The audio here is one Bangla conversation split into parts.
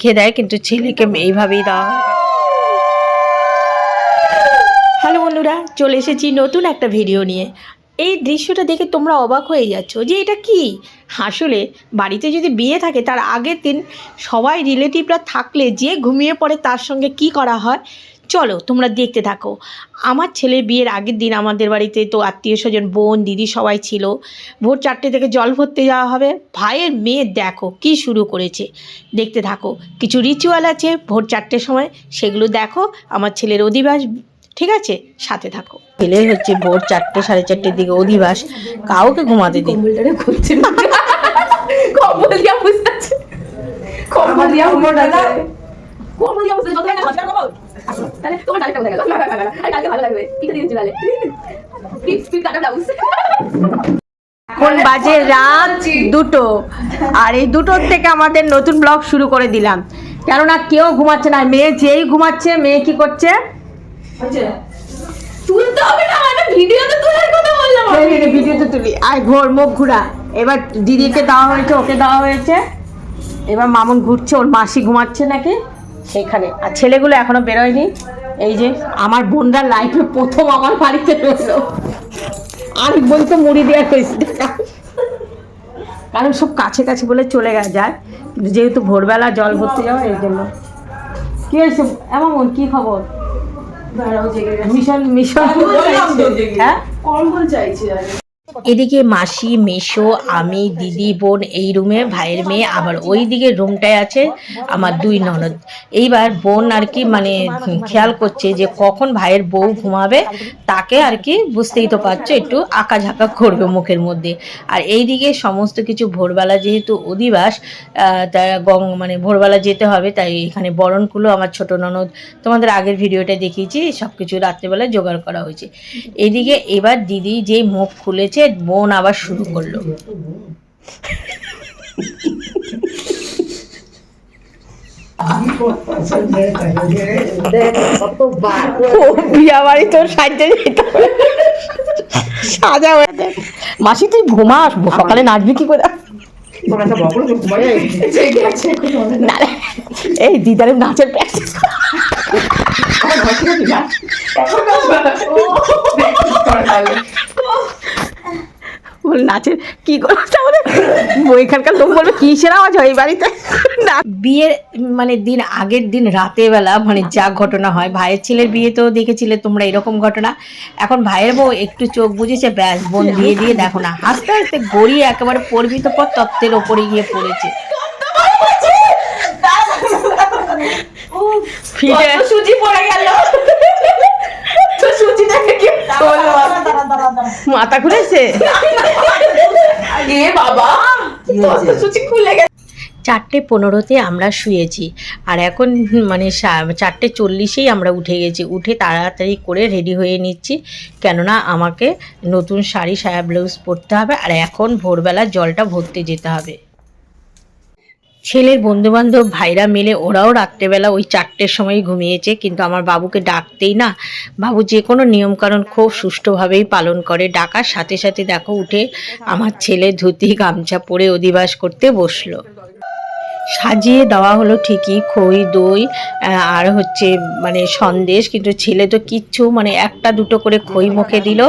খেয়ে দেয়, কিন্তু ছেলেকে এইভাবেই দেওয়া হয়। হ্যালো বন্ধুরা, চলে এসেছি নতুন একটা ভিডিও নিয়ে। এই দৃশ্যটা দেখে তোমরা অবাক হয়ে যাচ্ছ যে এটা কি? আসলে বাড়িতে যদি বিয়ে থাকে, তার আগের দিন সবাই রিলেটিভরা থাকলে যে ঘুমিয়ে পড়ে তার সঙ্গে কি করা হয় চলো তোমরা দেখতে থাকো। আমার ছেলের বিয়ের আগের দিন আমাদের বাড়িতে তো আত্মীয় স্বজন বোন দিদি সবাই ছিল। ভোর চারটে থেকে জল ভরতে যাওয়া হবে। ভাইয়ের মেয়ে দেখো কি শুরু করেছে। দেখতে থাকো কিছু রিচুয়াল আছে ভোর চারটের সময় সেগুলো দেখো। আমার ছেলের অধিবাস ঠিক আছে? সাথে থাকো। ছেলের হচ্ছে ভোর চারটে সাড়ে চারটের দিকে অধিবাস। কাউকে ঘুমাতে দিন কম্বলটা খুলছে না কম্বল দিয়া বুঝতে কম্বল দিয়া কম্বল দিয়া বুঝতে তাহলে তোমার ডালটা কোথায় গেল আরে কালকে ভালো লাগবে। কি কাটা ব্লাউজ। এখন বাজে রাত দুটো। আর এই দুটোর থেকে আমাদের নতুন ব্লগ শুরু করে দিলাম। কেননা কেউ ঘুমাচ্ছে না মেয়ে যেই ঘুমাচ্ছে মেয়ে কি করছে? তুলতে হবে না মানে ভিডিওতে তোলার কথা বললাম ভিডিওতে তুলি। আয় ঘোর মুখ ঘুরা। এবার দিদিকে দেওয়া হয়েছে ওকে দেওয়া হয়েছে। এবার মামুন ঘুরছে ওর মাসি ঘুমাচ্ছে নাকি? সেখানে আর ছেলেগুলো এখনও বেরোয়নি। এই যে আমার বোনরা লাইফে প্রথম আমার বাড়িতে রইল আর বোন তো মুড়ি দেওয়া হয়েছে কারণ সব কাছে কাছে বলে চলে গে- যায়। কিন্তু যেহেতু ভোরবেলা জল ভরতে যাওয়া এই জন্য। কি হয়েছে? এমন কি খবর। মিশন মিশন হ্যাঁ? কম্বল চাইছি এদিকে মাসি, মেশো, আমি, দিদি, বোন এই রুমে ভাইয়ের মেয়ে, আবার ওই দিকে রুমটায় আছে আমার দুই ননদ। এইবার বোন আর কি মানে খেয়াল করছে যে কখন ভাইয়ের বউ ঘুমাবে, তাকে আর কি বুঝতেই তো পারছ, একটু আঁকা ঝাঁকা করবে মুখের মধ্যে। আর এই দিকে সমস্ত কিছু ভোরবেলা যেহেতু অধিবাস তা গং মানে ভোরবেলা যেতে হবে, তাই এখানে বরণগুলো আমার ছোট ননদ, তোমাদের আগের ভিডিওটা দেখিয়েছি সব কিছু রাত্রেবেলা জোগাড় করা হয়েছে। এদিকে এবার দিদি যে মুখ খুলেছে বোন আবার শুরু করল। বিয়া বাড়ি তোর সাজতে যেতে সাজা হয়ে মাসি তুই ঘুমাস? সকালে নাচবি কি করে? না রে, এই দিদারের নাচের প্র্যাকটিস বল নাচের কি করো তাহলে ওইখানকার লোক বলবে কিসের আওয়াজ হয় এই বাড়িতে? না। বিয়ের মানে দিন আগের দিন রাতে বেলা মানে যা ঘটনা হয় ভাইয়ের ছেলের বিয়ে তো দেখেছিলে তোমরা এরকম ঘটনা। এখন ভাইয়ের বউ একটু চোখ বুঝেছে ব্যাস বোন দিয়ে দিয়ে দেখো না হাসতে হাসতে গড়িয়ে একেবারে পড়বি তো পর তত্ত্বের ওপরে গিয়ে পড়েছে। ফিরে সুজি পড়ে গেল তো সুজিটাকে কি বলব মাথা খুলেছে এ বাবা খুলে গেছে। চারটে পনেরোতে আমরা শুয়েছি আর এখন মানে সা- চারটে চল্লিশেই আমরা উঠে গেছি। উঠে তাড়াতাড়ি করে রেডি হয়ে নিচ্ছি কেননা আমাকে নতুন শাড়ি সায়া ব্লাউজ পরতে হবে আর এখন ভোরবেলা জলটা ভরতে যেতে হবে। ছেলের বন্ধুবান্ধব ভাইরা মিলে ওরাও রাত্রেবেলা ওই চারটের সময় ঘুমিয়েছে, কিন্তু আমার বাবুকে ডাকতেই না। বাবু যে কোনো নিয়মকানুন খুব সুষ্ঠুভাবেই পালন করে। ডাকার সাথে সাথে দেখো উঠে আমার ছেলে ধুতি, গামছা পরে অধিবাস করতে বসল। সাজিয়ে দেওয়া হলো ঠিকই, খই, দই আর হচ্ছে মানে সন্দেশ, কিন্তু ছেলে তো কিচ্ছু মানে একটা দুটো করে খই মুখে দিল।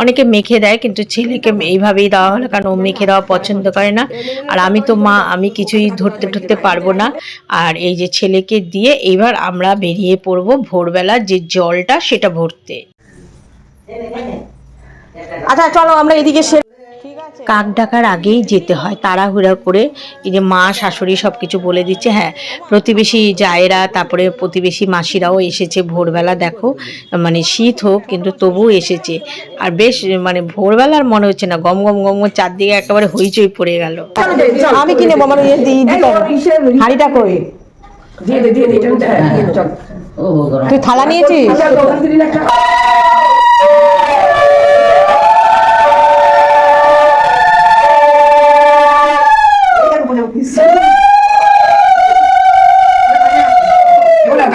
অনেকে মেখে দেয়, কিন্তু ছেলেকে এইভাবেই দেওয়া হলো, কারণ ও মেখে দেওয়া পছন্দ করে না। আর আমি তো মা, আমি কিছুই ধরতে ধরতে পারব না। আর এই যে ছেলেকে দিয়ে এইবার আমরা বেরিয়ে পড়ব ভোরবেলা যে জলটা সেটা ভরতে। আচ্ছা চলো আমরা এদিকে কাক ডাকার আগেই যেতে হয় তাড়াহুড়া করে এই যে মা শাশুড়ি সব কিছু বলে দিচ্ছে। হ্যাঁ প্রতিবেশী জায়েরা তারপরে প্রতিবেশী মাসিরাও এসেছে ভোরবেলা দেখো মানে শীত হোক কিন্তু তবুও এসেছে। আর বেশ মানে ভোরবেলার মনে হচ্ছে না গম গম গম গম চারদিকে একেবারে হইচই পড়ে গেল। আমি কিনে আমার ইয়ে দিই হাড়িটা কই? দিয়ে দে দিয়ে দে এটা উঠে দিয়ে তুই থালা নিয়েছিস?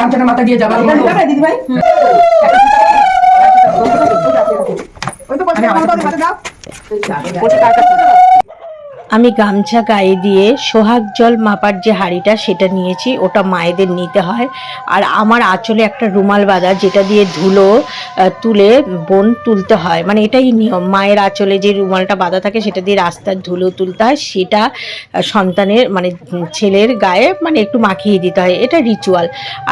গামছাটা মাথা দিয়ে যাবে। দিদি ভাই? ওই তো পয়সা দাও। আমি গামছা গায়ে দিয়ে সোহাগ জল মাপার যে হাঁড়িটা সেটা নিয়েছি, ওটা মায়েদের নিতে হয়। আর আমার আঁচলে একটা রুমাল বাঁধা, যেটা দিয়ে ধুলো তুলে বোন তুলতে হয়। মানে এটাই নিয়ম। মায়ের আঁচলে যে রুমালটা বাঁধা থাকে, সেটা দিয়ে রাস্তার ধুলো তুলতে হয়। সেটা সন্তানের মানে ছেলের গায়ে মানে একটু মাখিয়ে দিতে হয়। এটা রিচুয়াল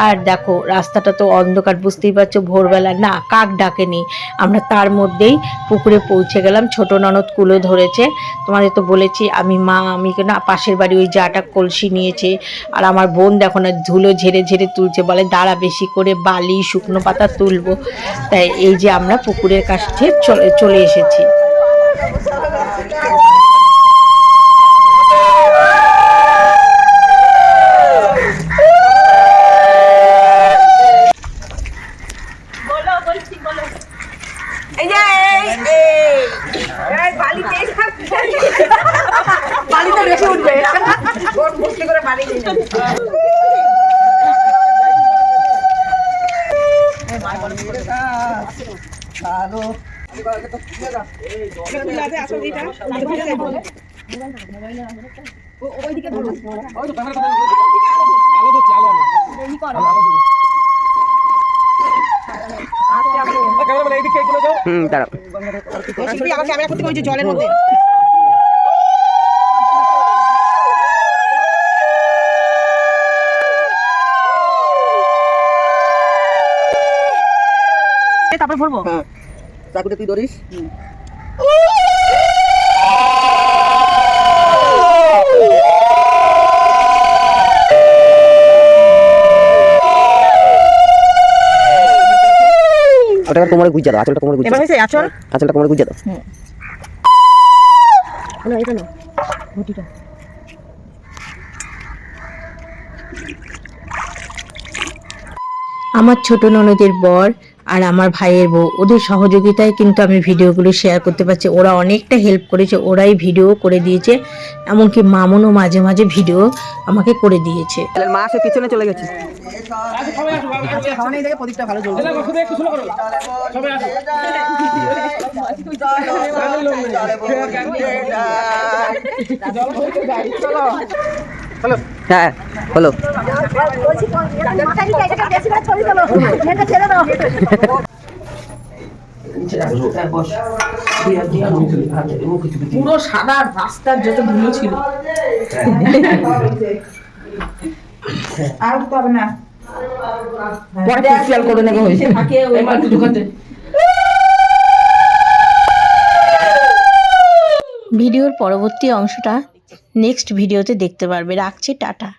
আর দেখো, রাস্তাটা তো অন্ধকার, বুঝতেই পারছ, ভোরবেলা। না, কাক ডাকেনি। আমরা তার মধ্যেই পুকুরে পৌঁছে গেলাম। ছোট ননদ কুলো ধরেছে। তোমাদের তো বলেছি আমি মা, আমি না পাশের বাড়ি ওই জাটা কলসি নিয়েছে। আর আমার বোন দেখো না, ধুলো ঝেড়ে ঝেড়ে তুলছে, বলে দাঁড়া বেশি করে বালি, শুকনো পাতা তুলবো। তাই এই যে আমরা পুকুরের কাছে চলে এসেছি এই যে এই এই এই বালিতে বালিতে বেশি উঠবে বোট হুম দাঁড়াও। করতে হয়েছে জলের মধ্যে তারপরে ভরবো? হ্যাঁ। চাকুটা তুই ধরিস। ওটা কোমরে গুজা দাও আঁচলটা কোমরে গুজা এবার হয়েছে আচল? আঁচলটা কোমরে গুজা দাও। আমার ছোট ননদের বর আর আমার ভাইয়ের বউ ওদের সহযোগিতায় কিন্তু আমি ভিডিওগুলো শেয়ার করতে পারছি। ওরা অনেকটা হেল্প করেছে ওরাই ভিডিও করে দিয়েছে এমনকি মামুনও মাঝে মাঝে ভিডিও আমাকে করে দিয়েছে। তাহলে মা সে পিছনে চলে গেছে। খাওয়ানি থেকে প্রদীপটা ভালো জ্বলবে হ্যাঁ হলো পুরো সাদা রাস্তার যত ধুলো ছিল। আর তো না। পরে ফেসিয়াল করে নেবে। থাকে ওই মাটি ঢুকাতে। ভিডিওর পরবর্তী অংশটা নেক্সট ভিডিওতে দেখতে পারবে। রাখছি টাটা।